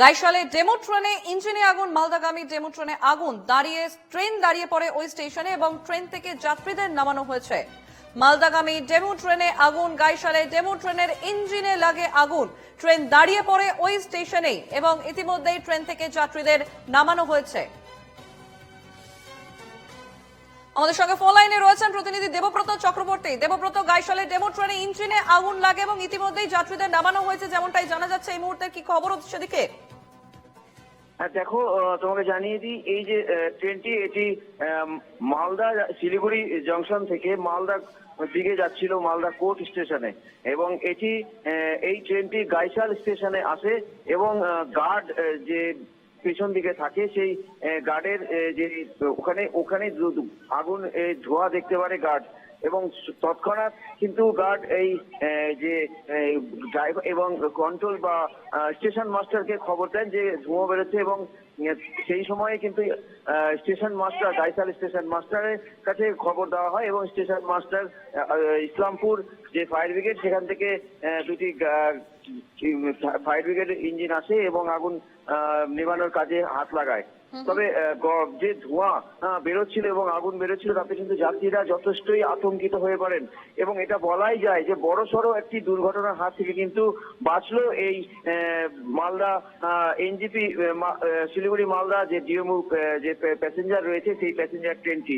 গাইশালে demo ট্রেনে ইঞ্জিনে আগুন, মালদাগামী ডেমো ট্রেনে আগুন, দাঁড়িয়ে, ট্রেন দাঁড়িয়ে পড়ে ওই স্টেশনে এবং ট্রেন থেকে যাত্রীদের নামানো হয়েছে। মালদাগামী ডেমো ট্রেনে আগুন, গাইশালে ডেমো ট্রেনের ইঞ্জিনে লাগে আগুন। ট্রেন দাঁড়িয়ে পড়ে ওই স্টেশনেই এবং ইতিমধ্যেই ট্রেন থেকে যাত্রীদের নামানো হয়েছে। আমাদের সঙ্গে ফোন লাইনে রয়েছেন প্রতিনিধি দেবব্রত চক্রবর্তী। দেবব্রত, গাইশালে ডেমো ট্রেনে ইঞ্জিনে আগুন লাগে এবং ইতিমধ্যেই যাত্রীদের নামানো হয়েছে, যেমনটাই জানা যাচ্ছে এই মুহূর্তে। কি খবর সেদিকে? হ্যাঁ দেখো তোমাকে জানিয়ে দিই, এই যে ট্রেনটি এটি মালদা শিলিগুড়ি জংশন থেকে মালদা দিকে যাচ্ছিল, মালদা কোর্ট স্টেশনে এবং এটি এই ট্রেনটি গাইশাল স্টেশনে আসে এবং গার্ড যে পেছন দিকে থাকে, সেই গার্ডের যে, ওখানে ওখানে আগুন ধোয়া দেখতে পারে গার্ড। এবং তৎক্ষণাৎ কিন্তু গার্ড এই যে ড্রাইভার এবং কন্ট্রোল বা স্টেশন মাস্টারকে খবর দেন যে ধোঁয়া বেরোচ্ছে এবং সেই সময়ে কিন্তু স্টেশন মাস্টার গাইসাল স্টেশন মাস্টারের কাছে খবর দেওয়া হয় এবং স্টেশন মাস্টার ইসলামপুর যে ফায়ার ব্রিগেড, সেখান থেকে দুটি ফায়ার ব্রিগেডের ইঞ্জিন আসে এবং আগুন নেভানোর কাজে হাত লাগায়। তবে যে ধোঁয়া বেরোচ্ছিল এবং আগুন বেরোচ্ছিল, তাতে কিন্তু যাত্রীরা যথেষ্টই আতঙ্কিত হয়ে পড়েন। এবং এটা বলাই যায় যে বড় সড়ো একটি দুর্ঘটনার হাত থেকে কিন্তু বাঁচলো এই মালদা এনজিপি শিলিগুড়ি, মালদা যে ডিএমু যে প্যাসেঞ্জার রয়েছে, সেই প্যাসেঞ্জার ট্রেনটি।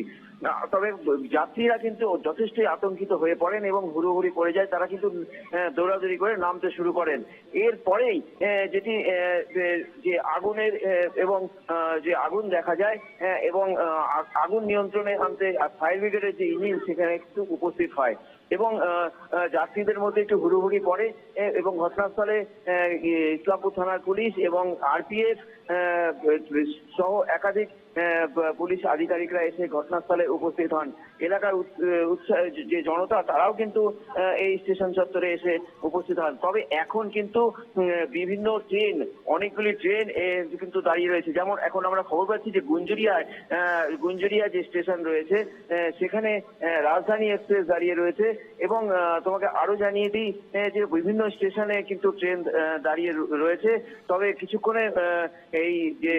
তবে যাত্রীরা কিন্তু যথেষ্টই আতঙ্কিত হয়ে পড়েন এবং হুড়োহুড়ি পড়ে যায়। তারা কিন্তু দৌড়াদৌড়ি করে নামতে শুরু করেন। এরপরেই যেটি যে- আগুনের এবং যে আগুন দেখা যায় এবং আগুন নিয়ন্ত্রণে আনতে ফায়ার ব্রিগেডের যে ইঞ্জিন, সেখানে কিন্তু উপস্থিত হয়। এবং যাত্রীদের মধ্যে একটু হুড়োহুড়ি পড়ে এবং ঘটনাস্থলে ইসলামপুর থানার পুলিশ এবং আরপিএফ সহ একাধিক পুলিশ আধিকারিকরা এসে ঘটনাস্থলে উপস্থিত হন। এলাকার যে জনতা, তারাও কিন্তু এই স্টেশন চত্বরে এসে উপস্থিত হন। তবে এখন কিন্তু বিভিন্ন ট্রেন, অনেকগুলি ট্রেন কিন্তু দাঁড়িয়ে রয়েছে। যেমন এখন আমরা খবর পাচ্ছি যে গুঞ্জুরিয়ায় গুঞ্জুরিয়া যে স্টেশন রয়েছে সেখানে রাজধানী এক্সপ্রেস দাঁড়িয়ে রয়েছে। এবং তোমাকে আরও জানিয়ে দিই যে বিভিন্ন স্টেশনে কিন্তু ট্রেন দাঁড়িয়ে রয়েছে। তবে কিছুক্ষণে এই যে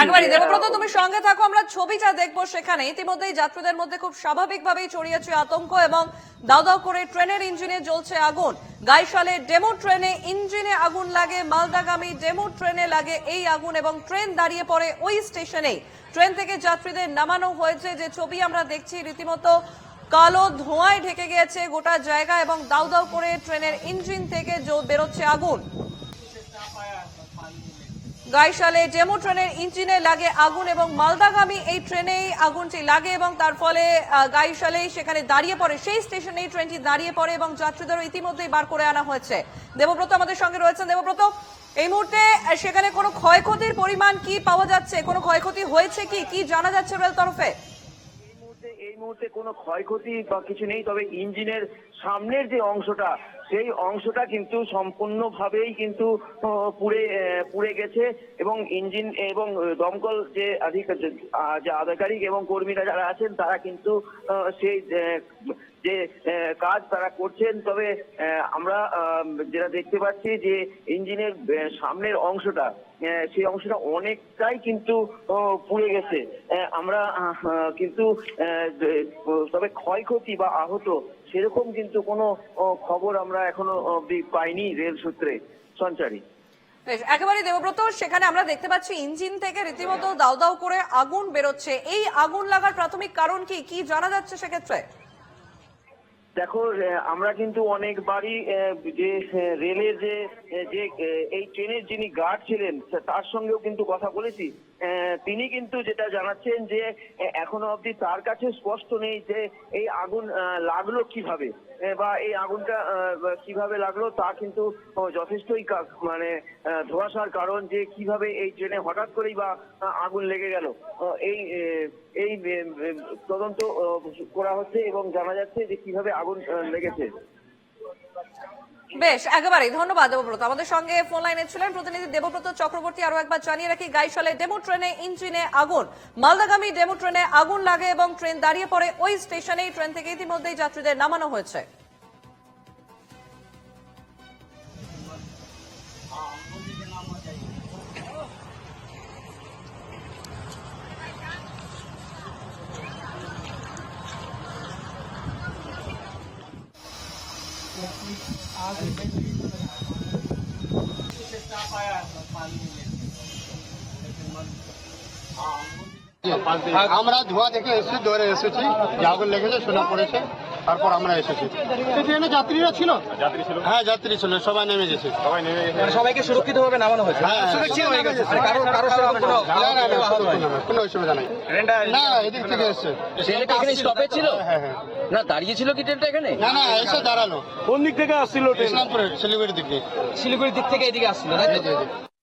একবারই দেবব্রত তুমি সঙ্গে থাকো আমরা ছবিটা দেখব সেখানে। ইতিমধ্যেই যাত্রীদের মধ্যে খুব স্বাভাবিকভাবেই ছড়িয়েছে আতঙ্ক এবং দাও দাও করে ট্রেনের ইঞ্জিনে জ্বলছে আগুন। গাইশালে ডেমো ট্রেনে ইঞ্জিনে আগুন লাগে মালদাগামী ডেমো ট্রেনে লাগে এই আগুন এবং ট্রেন দাঁড়িয়ে পড়ে ওই স্টেশনেই। ট্রেন থেকে যাত্রীদের নামানো হয়েছে যে ছবি আমরা দেখছি রীতিমতো কালো ধোঁয়ায় ঢেকে গিয়েছে গোটা জায়গা এবং দাউ দাউ করে ট্রেনের ইঞ্জিন থেকে বেরোচ্ছে আগুন। গাইশালে ডেমো ট্রেনের ইঞ্জিনে লাগে আগুন এবং মালদাগামী এই ট্রেনেই আগুনটি লাগে এবং তার ফলে গাইশালেই সেখানে দাঁড়িয়ে পড়ে। সেই স্টেশনেই ট্রেনটি দাঁড়িয়ে পড়ে এবং যাত্রীদেরও ইতিমধ্যেই বার করে আনা হয়েছে। দেবব্রত আমাদের সঙ্গে রয়েছেন। দেবব্রত, এই মুহূর্তে সেখানে কোনো ক্ষয়ক্ষতির পরিমাণ কি পাওয়া যাচ্ছে? কোনো ক্ষয়ক্ষতি হয়েছে কি? কি জানা যাচ্ছে রেল তরফে মুহূর্তে কোনো ক্ষয়ক্ষতি বা কিছু নেই, তবে ইঞ্জিনের সামনের যে অংশটা, সেই অংশটা কিন্তু সম্পূর্ণভাবেই কিন্তু পুড়ে পুড়ে গেছে এবং ইঞ্জিন এবং দমকল যে যে আধিকারিক এবং কর্মীরা যারা আছেন, তারা কিন্তু সেই যে কাজ তারা করছেন। তবে আমরা যেটা দেখতে পাচ্ছি যে ইঞ্জিনের সামনের অংশটা সেই অংশটা অনেকটাই কিন্তু পুড়ে গেছে। আমরা কিন্তু তবে ক্ষয়ক্ষতি বা আহত সেরকম কিন্তু কোনো খবর আমরা এখনও পাইনি রেল সূত্রে। সঞ্চারী। একেবারে দেবব্রত, সেখানে আমরা দেখতে পাচ্ছি ইঞ্জিন থেকে রীতিমতো দাউ দাউ করে আগুন বেরোচ্ছে। এই আগুন লাগার প্রাথমিক কারণ কি? কি জানা যাচ্ছে সেক্ষেত্রে? দেখো আমরা কিন্তু অনেকবারই যে রেলের যে যে এই ট্রেনের যিনি গার্ড ছিলেন তার সঙ্গেও কিন্তু কথা বলেছি। তিনি কিন্তু যেটা জানাচ্ছেন যে এখনও অবধি তার কাছে স্পষ্ট নেই যে এই আগুন লাগল কীভাবে। বা এই আগুনটা কীভাবে লাগল তা কিন্তু যথেষ্টই মানে ধোঁয়াশার কারণ যে কীভাবে এই ট্রেনে হঠাৎ করেই বা আগুন লেগে গেল। এই এই তদন্ত করা হচ্ছে এবং জানা যাচ্ছে যে কীভাবে আগুন লেগেছে। বেশ, একেবারেই। ধন্যবাদ দেবব্রত। আমাদের সঙ্গে ফোন লাইনে ছিলেন প্রতিনিধি দেবব্রত চক্রবর্তী। আরও একবার জানিয়ে রাখি, গাইশলে ডেমো ট্রেনে ইঞ্জিনে আগুন। মালদাগামী ডেমো ট্রেনে আগুন লাগে এবং ট্রেন দাঁড়িয়ে পড়ে ওই স্টেশনেই। ট্রেন থেকে ইতিমধ্যেই যাত্রীদের নামানো হয়েছে। আমরা ধোয়া দেখে এসেছি দৌড়ে এসেছি। আগুন লেগেছে শোনা পড়েছে। তারপর আমরা এসেছি। ট্রেনে যাত্রীরা ছিল? যাত্রী ছিল। হ্যাঁ যাত্রী ছিল সবাই নেমে গেছে। সবাই নেমে গেছে। মানে সবাইকে সুরক্ষিত ভাবে নামানো হয়েছে। হ্যাঁ সুরক্ষিত হয়ে গেছে। কারও কারও কোনো না, না, অসুবিধা নাই। ট্রেনটা না এদিক থেকে এসছে ট্রেনটা এখানে স্টপেজ ছিল? হ্যাঁ হ্যাঁ না দাঁড়িয়ে ছিল কি ট্রেনটা এখানে? না না এসে দাঁড়াল। কোন দিক থেকে আসছিল ট্রেন? ইসলামপুরের শিলিগুড়ির দিক দিয়ে। শিলিগুড়ির দিক থেকে এদিকে আসছিল তাই তো?